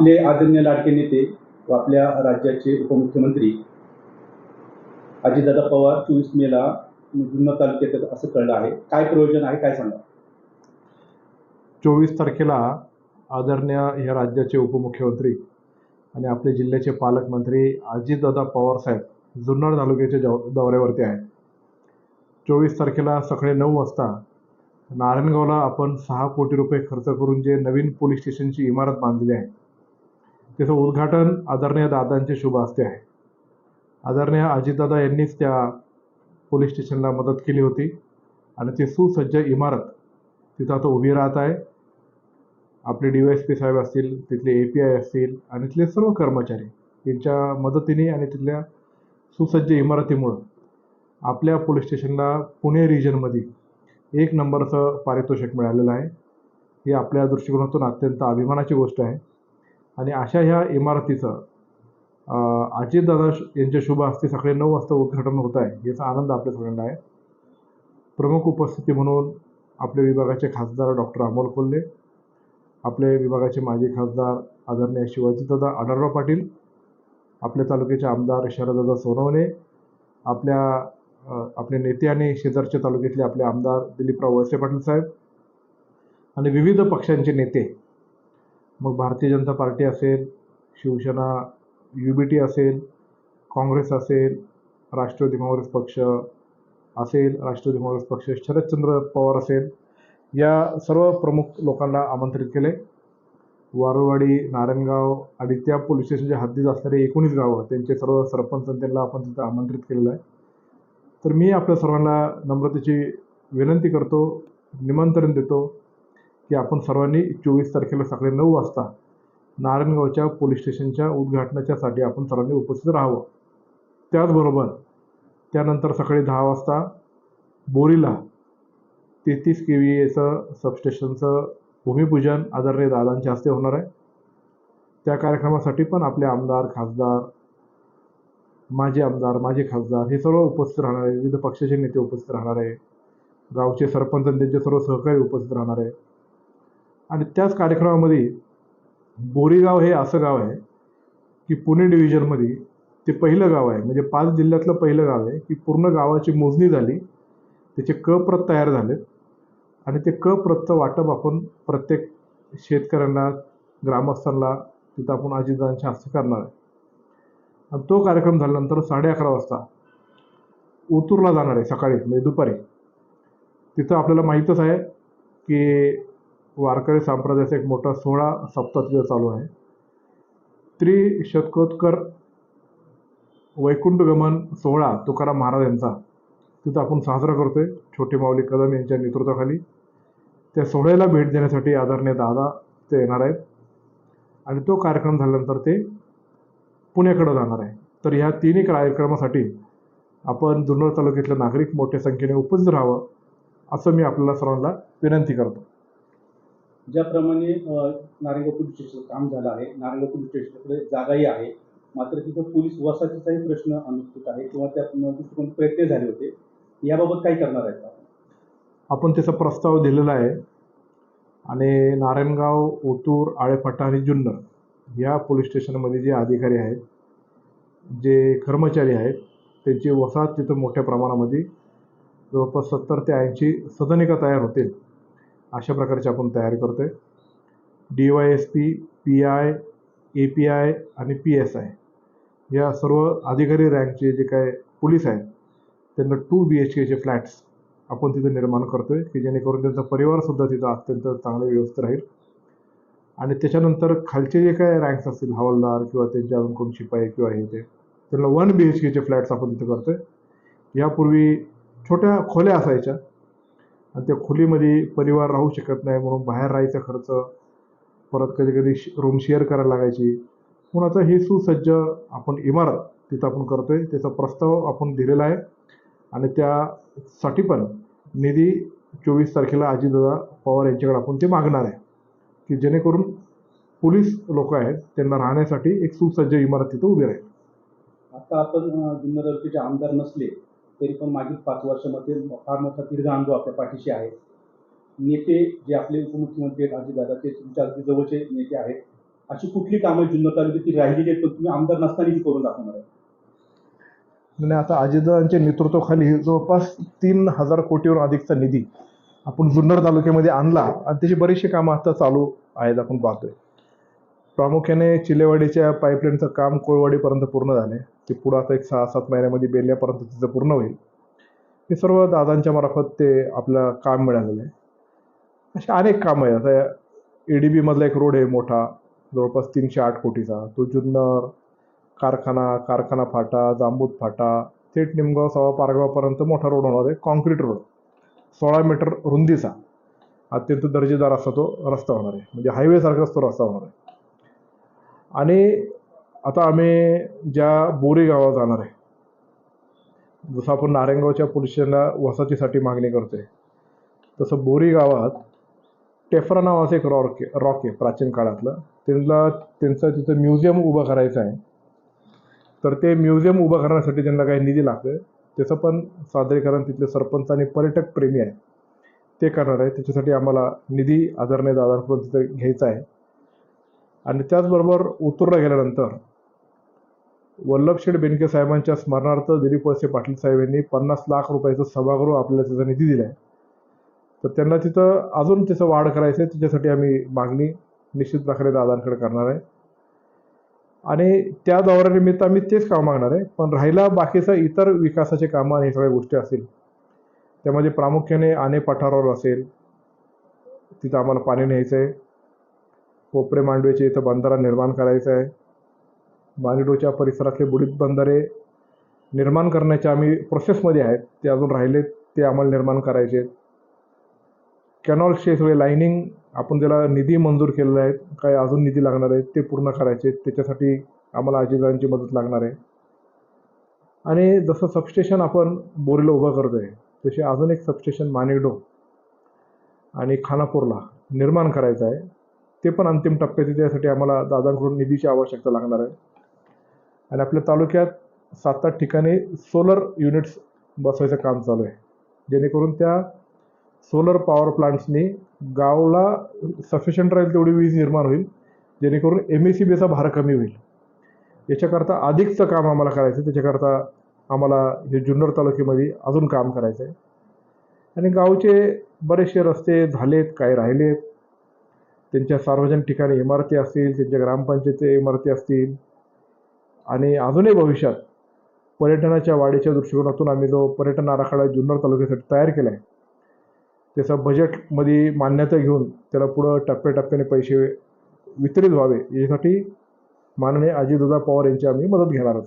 आपले आदरणीय लाडके नेते व आपल्या राज्याचे उपमुख्यमंत्री अजितदादा पवार चोवीस मेला जुन्नर तालुक्यात येतात असं कळलं आहे. काय प्रयोजन आहे? काय सांगा चोवीस तारखेला आदरणीय या राज्याचे उपमुख्यमंत्री आणि आपले जिल्ह्याचे पालकमंत्री अजितदादा पवार साहेब जुन्नर तालुक्याच्या जव दौऱ्यावरती आहेत. चोवीस तारखेला सकाळी नऊ वाजता नारायणगावला आपण सहा कोटी रुपये खर्च करून जे नवीन पोलीस स्टेशनची इमारत बांधली आहे त्याचं उद्घाटन आदरणीय दादांचे शुभ हस्ते आहे. आदरणीय अजितदादा यांनीच त्या पोलीस स्टेशनला मदत केली होती. आणि ती सुसज्ज इमारत तिथं आता उभी राहत आहे. आपले डी वाय एस पी साहेब असतील तिथले ए पी आय असतील आणि तिथले सर्व कर्मचारी यांच्या मदतीने आणि तिथल्या सुसज्ज इमारतीमुळं आपल्या पोलीस स्टेशनला पुणे रिजनमध्ये एक नंबरचं पारितोषिक मिळालेलं आहे. ही आपल्या दृष्टिकोनातून अत्यंत अभिमानाची गोष्ट आहे. आणि अशा ह्या इमारतीचं अं, अजितदादा श- यांच्या शुभ हस्ते सकाळी नऊ वाजता उद्घाटन होत आहे याचा आनंद आपल्या सगळ्यांना आहे. प्रमुख उपस्थिती म्हणून आपले विभागाचे खासदार डॉक्टर अमोल कोल्हे आपले विभागाचे माजी खासदार आदरणीय शिवाजीदादा आढळराव पाटील आपल्या तालुक्याचे आमदार शरददादा सोनवणे आपल्या आपले नेते आणि शेजारच्या तालुक्यातले आपले आमदार दिलीपराव वळसे पाटील साहेब आणि विविध पक्षांचे नेते मग भारतीय जनता पार्टी असेल शिवसेना यू बी टी असेल काँग्रेस असेल राष्ट्रवादी काँग्रेस पक्ष असेल राष्ट्रवादी काँग्रेस पक्ष शरदचंद्र पवार असेल या सर्व प्रमुख लोकांना आमंत्रित केले. वारुवाडी नारायणगाव आणि त्या पोलीस स्टेशनच्या हद्दीत असणारे एकोणीस गावं त्यांचे सर्व सरपंच आणि त्यांना आपण तिथं आमंत्रित केलेलं आहे. तर मी आपल्या सर्वांना नम्रतेची विनंती करतो निमंत्रण देतो. की आपण सर्वांनी चोवीस तारखेला सकाळी नऊ वाजता नारायणगावच्या पोलीस स्टेशनच्या उद्घाटनाच्यासाठी आपण सर्वांनी उपस्थित राहावं. त्याचबरोबर त्यानंतर सकाळी दहा वाजता बोरीला तेहतीस के व्ही एचं सबस्टेशनचं भूमिपूजन आदरणीय दादांच्या हस्ते होणार आहे. त्या कार्यक्रमासाठी पण आपले आमदार खासदार माजी आमदार माजी खासदार हे सर्व उपस्थित राहणार आहे. विविध पक्षाचे नेते उपस्थित राहणार आहे. गावचे सरपंच आणि त्यांचे सर्व सहकारी उपस्थित राहणार आहे. आणि त्याच कार्यक्रमामध्ये बोरीगाव हे असं गाव आहे की पुणे डिव्हिजनमध्ये ते पहिलं गाव आहे. म्हणजे पाच जिल्ह्यातलं पहिलं गाव आहे की पूर्ण गावाची मोजणी झाली. त्याचे क प्रत तयार झालेत. आणि ते क प्रतचं वाटप आपण प्रत्येक शेतकऱ्यांना ग्रामस्थांना तिथं आपण अजितदादांच्या हस्ते करणार आहे. आणि तो कार्यक्रम झाल्यानंतर साडे अकरा वाजता ओतूरला जाणार आहे सकाळी म्हणजे दुपारी. तिथं आपल्याला माहीतच आहे की वारकरी संप्रदायाचा एक मोठा सोहळा सप्ताह तिथं चालू आहे. त्रिशतकोत्कर वैकुंठगमन सोहळा तुकाराम महाराज यांचा. तिथं आपण साजरा करतोय. छोटे माऊली कदम यांच्या नेतृत्वाखाली. त्या सोहळ्याला भेट देण्यासाठी आदरणीय दादा ते येणार आहेत. आणि तो कार्यक्रम झाल्यानंतर ते पुण्याकडं जाणार आहे. तर ह्या तिन्ही कार्यक्रमासाठी आपण जुन्नर तालुक्यातले नागरिक मोठ्या संख्येने उपस्थित राहावं असं मी आपल्याला सर्वांना विनंती करतो. ज्याप्रमाणे अ, नारायणगाव पोलीस स्टेशनचं काम झालं आहे. नारायणगाव पोलीस स्टेशनकडे जागाही आहे. मात्र तिथं पोलीस वसाहतीचाही प्रश्न अनुत्तुत आहे किंवा त्या दृष्टिकोन प्रयत्न झाले होते याबाबत काय करणार आहेत का आपण त्याचा प्रस्ताव दिलेला आहे. आणि नारायणगाव ओतूर आळेफाटा आणि जुन्नर या पोलीस स्टेशनमध्ये जे अधिकारी आहेत जे कर्मचारी आहेत त्यांची वसाहत तिथं मोठ्या प्रमाणामध्ये जवळपास सत्तर ते ऐंशी सदनिका तयार होतील. अशा प्रकारची आपण तयारी करतो आहे D Y S P P I A P I आणि पी एस आय या सर्व अधिकारी रँकचे जे काय पोलीस आहेत त्यांना टू बी एच केचे फ्लॅट्स आपण तिथं निर्माण करतो आहे की जेणेकरून त्यांचा परिवारसुद्धा तिथं अत्यंत चांगलं व्यवस्थित राहील. आणि त्याच्यानंतर खालचे जे काय रँक्स असतील हवालदार किंवा त्यांचे अजून कोण शिपाई किंवा हे ते त्यांना वन बी एच केचे फ्लॅट्स आपण तिथं करतो आहे यापूर्वी छोट्या खोल्या असायच्या आणि त्या खोलीमध्ये परिवार राहू शकत नाही म्हणून बाहेर राहायचा खर्च परत कधी कधी रूम शेअर करायला लागायची. म्हणून आता हे सुसज्ज आपण इमारत तिथं आपण करतोय. त्याचा प्रस्ताव आपण दिलेला आहे. आणि त्यासाठी पण निधी चोवीस तारखेला अजितदादा पवार यांच्याकडे आपण ते मागणार आहे. की जेणेकरून पोलीस लोक आहेत त्यांना राहण्यासाठी एक सुसज्ज इमारत तिथं उभी राहील. आता आपण अ, जुन्नर तालुक्याचे आमदार नसले तरी पण मागील पाच वर्षामध्ये फार मोठा दीर्घ अनुभव आपल्या पाठीशी आहे. नेते जे आपले उपमुख्यमंत्री आहेत अजितदादा ते तुमच्या अगदी जवळचे नेते आहेत. अशी कुठली कामं जुन्नर तालुक्यातील राहिलेली आहेत पण तुम्ही आमदार नसताना जी करून दाखवणार आहे म्हणजे आता अजितदादांच्या नेतृत्वाखाली जवळपास तीन हजार कोटीवर अधिकचा निधी आपण जुन्नर तालुक्यामध्ये आणला आणि त्याची बरीचशी कामं आता चालू आहेत आपण पाहतोय. प्रामुख्याने चिलेवाडीच्या पाईपलाईनचं काम कोळवाडीपर्यंत पूर्ण झाले ते पुढं आता एक सहा सात महिन्यामध्ये बेल्यापर्यंत तिचं पूर्ण होईल. हे सर्व दादांच्या मार्फत ते आपलं काम मिळालेलं आहे. असे अनेक कामं आहेत. आता ए डी बीमधला एक रोड आहे मोठा. जवळपास तीनशे आठ कोटीचा. तो जुन्नर कारखाना कारखाना फाटा जांबूत फाटा थेट निमगाव सवा पारगावपर्यंत मोठा रोड होणार आहे. Concrete road. सोळा मीटर रुंदीचा. अत्यंत दर्जेदार असा तो रस्ता होणार आहे. म्हणजे हायवेसारखाच तो रस्ता होणार आहे. आणि आता आम्ही ज्या बोरी गावात जाणार आहे जसं आपण नारायणगावच्या पोलीस स्टेशनला वसाहतीसाठी मागणी करतोय तसं बोरी गावात टेफरा नावाचं एक रॉक आहे रॉक आहे प्राचीन काळातलं. त्यांना त्यांचं तिथं म्युझियम उभं करायचं आहे. तर ते म्युझियम उभं करण्यासाठी त्यांना काही निधी लागतोय. त्याचं पण सादरीकरण तिथले सरपंच आणि पर्यटक प्रेमी आहे ते करणार आहे त्याच्यासाठी आम्हाला निधी आदरणीय दादांकडून तिथं घ्यायचा आहे. आणि त्याचबरोबर उतरला गेल्यानंतर वल्लभशेठ बेनके साहेबांच्या स्मरणार्थ दिलीप वळसे पाटील साहेब यांनी पन्नास लाख रुपयाचं सभागृह आपल्याला त्याचा निधी दिला आहे तर त्यांना तिथं अजून त्याचं वाढ करायचं आहे त्याच्यासाठी आम्ही मागणी निश्चित प्रकारे दादांकडे करणार आहे. आणि त्या दौऱ्यानिमित्त आम्ही तेच काम मागणार आहे पण राहिला बाकीचं इतर विकासाचे कामं आणि सगळ्या गोष्टी असतील त्यामध्ये प्रामुख्याने आणे पठारावर असेल तिथं आम्हाला पाणी न्यायचं आहे कोपरे मांडवेचे इथं बंधारा निर्माण करायचा आहे. मानिडोच्या परिसरातले बुडीत बंधारे निर्माण करण्याच्या आम्ही प्रोसेसमध्ये आहेत. ते अजून राहिलेत ते आम्हाला निर्माण करायचे आहेत. कॅनॉल्सचे सगळे लाईनिंग आपण ज्याला निधी मंजूर केलेला आहे काय अजून निधी लागणार आहे ते पूर्ण करायचे आहेत. त्याच्यासाठी आम्हाला आजीजांची मदत लागणार आहे. आणि जसं सबस्टेशन आपण बोरीला उभं करतो आहे तसे अजून एक सबस्टेशन मानेडो आणि खानापूरला निर्माण करायचं आहे. ते पण अंतिम टप्प्यात त्यासाठी आम्हाला दादांकडून निधीची आवश्यकता लागणार आहे. आणि आपल्या तालुक्यात सात आठ ठिकाणी सोलर युनिट्स बसवायचं काम चालू आहे. जेणेकरून त्या सोलर पॉवर प्लांट्सनी गावला सफिशियंट राहील तेवढी वीज निर्माण होईल जेणेकरून एम ए सी बीचा भार कमी होईल. याच्याकरता अधिकचं काम आम्हाला करायचं आहे त्याच्याकरता आम्हाला हे जुन्नर तालुक्यामध्ये अजून काम करायचं आहे आणि गावचे बरेचसे रस्ते झालेत काही राहिलेत. त्यांच्या सार्वजनिक ठिकाणी इमारती असतील त्यांच्या ग्रामपंचायती इमारती असतील. आणि अजूनही भविष्यात पर्यटनाच्या वाढीच्या दृष्टिकोनातून आम्ही जो पर्यटन आराखडा जुन्नर तालुक्यासाठी तयार केला आहे त्याचं बजेटमध्ये मान्यता घेऊन त्याला पुढं टप्प्याटप्प्याने पैसे वितरित व्हावे यासाठी माननीय अजितदादा पवार यांची आम्ही मदत घेणार आहोत